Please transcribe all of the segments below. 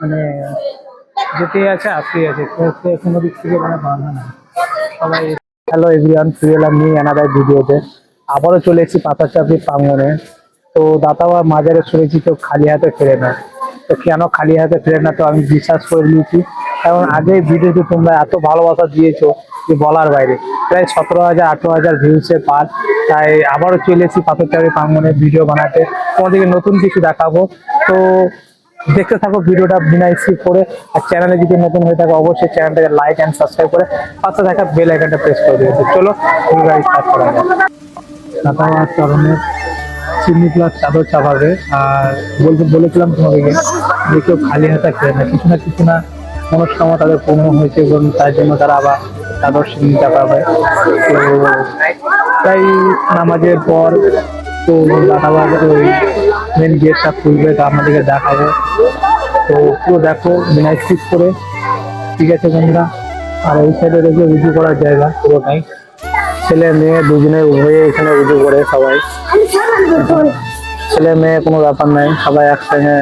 মানে যেতেই আছে, আসতেই আছে। কোনো দিক থেকে মানে বাধা না সবাই হ্যালো এভরিওয়ান ফিরে এলাম নিয়ে আনাদার ভিডিওতে আবারও চলে এসেছি পাতাচাপড়ি প্রাঙ্গনে তো দাতাবা মাজারে শুনেছি তো খালি হাতে ফেরে না। তো কেন খালি হাতে ফেরে না, তো আমি বিশ্বাস করে নিয়েছি। কারণ আগে ভিডিওতে তোমরা এত ভালোবাসা দিয়েছ যে বলার বাইরে। প্রায় সতেরো হাজার, আঠেরো হাজার ভিউসে পার। তাই আবারও চলে এসেছি পাথরচাপড়ি প্রাঙ্গনে ভিডিও বানাতে। তোমাদেরকে নতুন কিছু দেখাবো। তো দেখতে থাকো ভিডিওটা বিনা স্কিপ করে। আর চ্যানেলে যদি নতুন হয়ে থাকে, অবশ্যই চ্যানেলটাকে লাইক অ্যান্ড সাবস্ক্রাইব করে পাশে থাকা বেল আইকনটা প্রেস করে দিয়েছে চলো গাড়ি স্টার্ট করা যাক। সাঁতার চরণের চিমনি প্লাস চাদর চাপাবে আর বলতে বলেছিলাম তোমাদেরকে, যে কেউ খালি হাতে খেলে না, কিছু না কিছু না মনস্কামনা তাদের পূর্ণ হয়েছে এবং তার জন্য তারা আবার চাদর চিমনি চাপাবে। তো তাই নামাজের পর তো দাদাবাদ ওই মেন গেটটা খুলবে, তো আপনাদেরকে দেখাবো। তো পুরো দেখো, বিনা স্কিপ করে। ঠিক আছে বন্ধুরা? আর ওই সাইডে রয়েছে উঁচু করার জায়গা পুরোটাই ছেলে মেয়ে দুজনে উভয়ে এখানে উঁচু করে সবাই। ছেলে মেয়ে কোনো ব্যাপার নাই, সবাই একসঙ্গে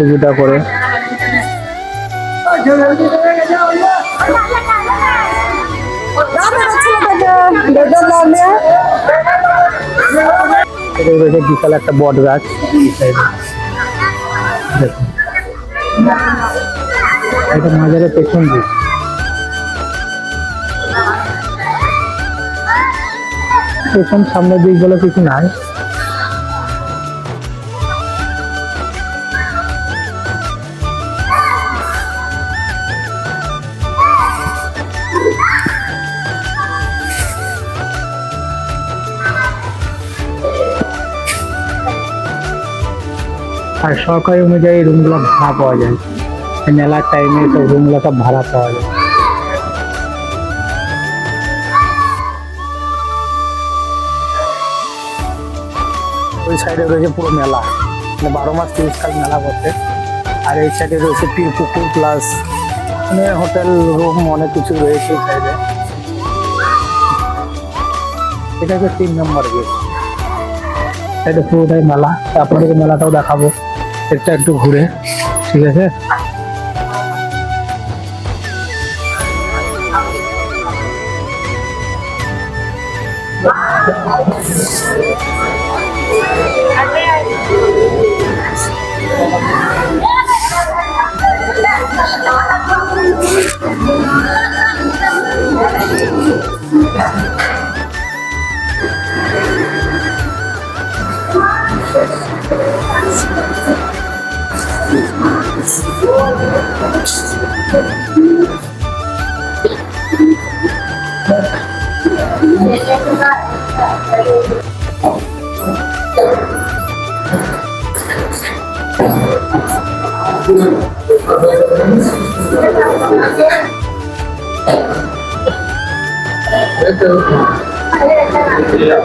উঁচুটা করে। এটা রয়েছে বিশাল একটা বট গাছ। এটা মাজারের পেছন দিক। পেছন সামনের দিক বলে কিছু নাই। আর সরকারি অনুযায়ী রুমগুলো ভাড়া পাওয়া যায়। মেলার টাইমে তো রুমগুলো সব ভাড়া পাওয়া যায়। ওই সাইডে রয়েছে পুরো মেলা। মানে বারো মাস তিরিশ কাল মেলা করতে আর এই সাইডে রয়েছে পীর পুকুর প্লাস মানে হোটেল রুম অনেক কিছু রয়েছে এই সাইডে এটা হচ্ছে তিন নম্বর গেট এটা পুরোটাই মেলা। তা আপনাদেরকে মেলাটাও দেখাবো। এটা একটু ঘুরে ঠিক আছে? 姐姐在，姐姐在。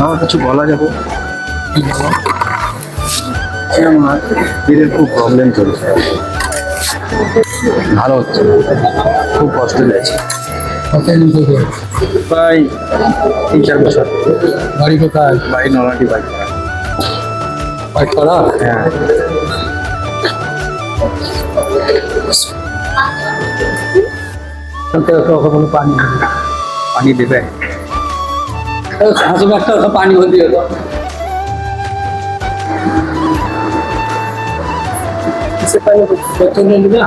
আমার কিছু বলা যাব? আমার এদের খুব প্রবলেম চলছে। ভালো হচ্ছে খুব কষ্ট যাচ্ছে প্রায় তিন চার বছর। বাড়ি কোথায়? বাড়ি নলাটি বাড়ি। পাঁচপাড়া হ্যাঁ। পানি পানি দেবে? হাসি একটা পানি ভর্তি হতো পেছনে নিবে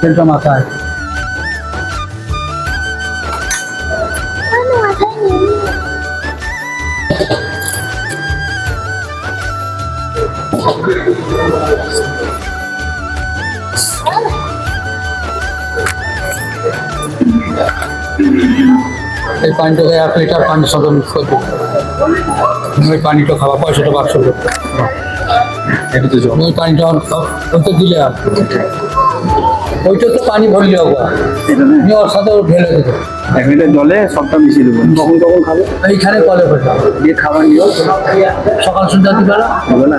তেলটা মাথায়। এই পানিটাকে এক লিটার পানির সঙ্গে মিক্স করে দিবি ওই পানিটা খাওয়া পয়সাটা বাক্স করতে ওই পানিটা ওইটা দিলে ওইটা তো পানি ভরলে হবে। ওর সাথে ঢেলে দেবো। এক লিটার জলে সবটা মিশিয়ে দেবো। তখন তখন খাব? এইখানে কলে দিয়ে খাবার নিও। সকাল সন্ধ্যা দিবেলা হবে না?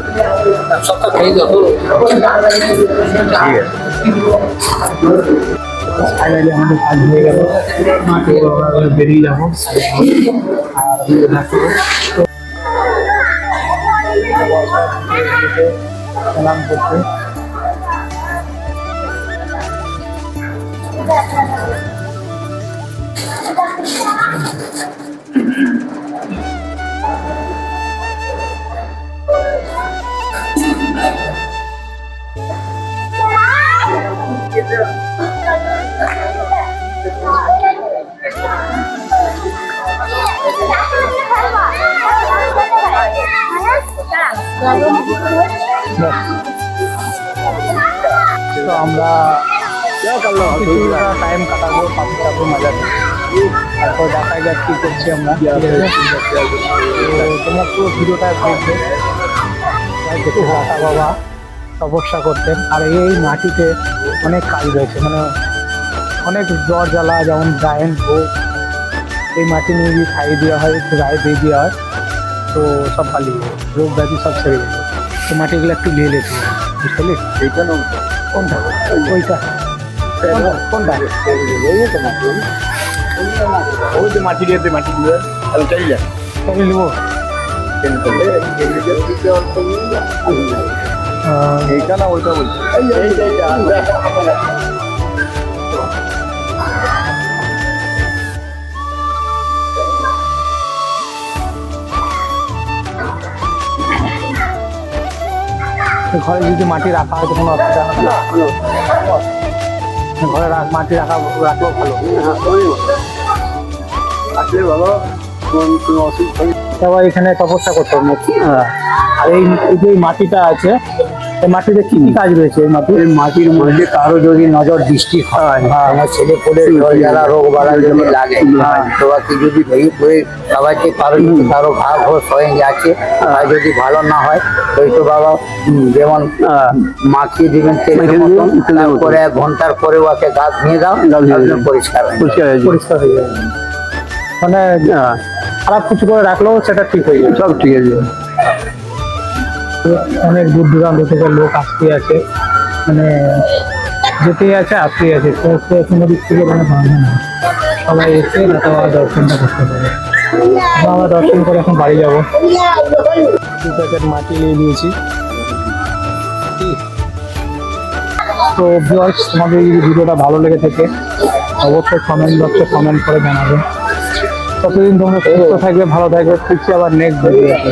সবটা খেয়ে আছে ফাইনালি আমাদের কাজ হয়ে গেল বেরিয়ে যাব। আর সালাম করতে তো টাইম কাটাবো মজা তারপর দেখা যাক কি করছি আমরা ঠিক আছে? তো তোমরা পুরো ভিডিওটা দেখবে দেখে হাতা বাবা তপস্যা করতেন আর এই মাটিতে অনেক কাজ রয়েছে মানে অনেক জ্বর জ্বালা যেমন গায়েন ভোগ এই মাটি নিয়ে গিয়ে খাইয়ে দেওয়া হয় একটু গায়ে দিয়ে দেওয়া হয় তো সব পালিয়ে রোগ ব্যাধি সব ছেড়ে যাবে তো মাটিগুলো একটু নিয়ে লেতে বুঝতে পারলি? এইটা কোনটা? ওইটা। কোনটা? ওই যে মাটি দিয়ে মাটি দিয়ে তাহলে চাই যা তবে নেব এইটা না ওইটা ঘরে যদি মাটি রাখা হয় তো কোনো অসুবিধা হবে ঘরে মাটি রাখা রাখলেও ভালো। আসলে বাবা সবাই এখানে তপস্যা করতো। আর এই এই যে মাটিটা আছে মাটিতে কি কি কাজ রয়েছে এই মাটি এই মাটির মধ্যে কারও যদি নজর দৃষ্টি হয় আমার ছেলে পড়ে জ্বালা রোগ বালা যদি লাগে তোমাকে যদি ভেঙে পড়ে সবাইকে কারও যদি কারও ভাগ হোক স্বয়ং যাচ্ছে আর যদি ভালো না হয় ওই তো বাবা যেমন মাখিয়ে দিবেন তেলের মতন তারপরে এক ঘণ্টার পরে ওকে গা ধুয়ে দাও পরিষ্কার হয়ে যাবে। পরিষ্কার হয়ে যাবে। মানে খারাপ কিছু করে রাখলেও সেটা ঠিক হয়ে যাবে। সব ঠিক আছে অনেক দূর দূরান্ত থেকে লোক আসতে আছে মানে যেতেই আছে আসতেই আছে কোনো দিক থেকে মানে ভাঙবে না। সবাই এসে দাদা বাবা দর্শনটা করতে পারে। আমরা দর্শন করে এখন বাড়ি যাব। দু প্যাকেট মাটি নিয়ে নিয়েছি। তো ভিউয়ার্স তোমাদের যদি ভিডিওটা ভালো লেগে থাকে, অবশ্যই কমেন্ট বক্সে কমেন্ট করে জানাবে। ততদিন তোমরা সুস্থ থাকবে, ভালো থাকবে, ফিরছি আবার নেক্সট ভিডিওতে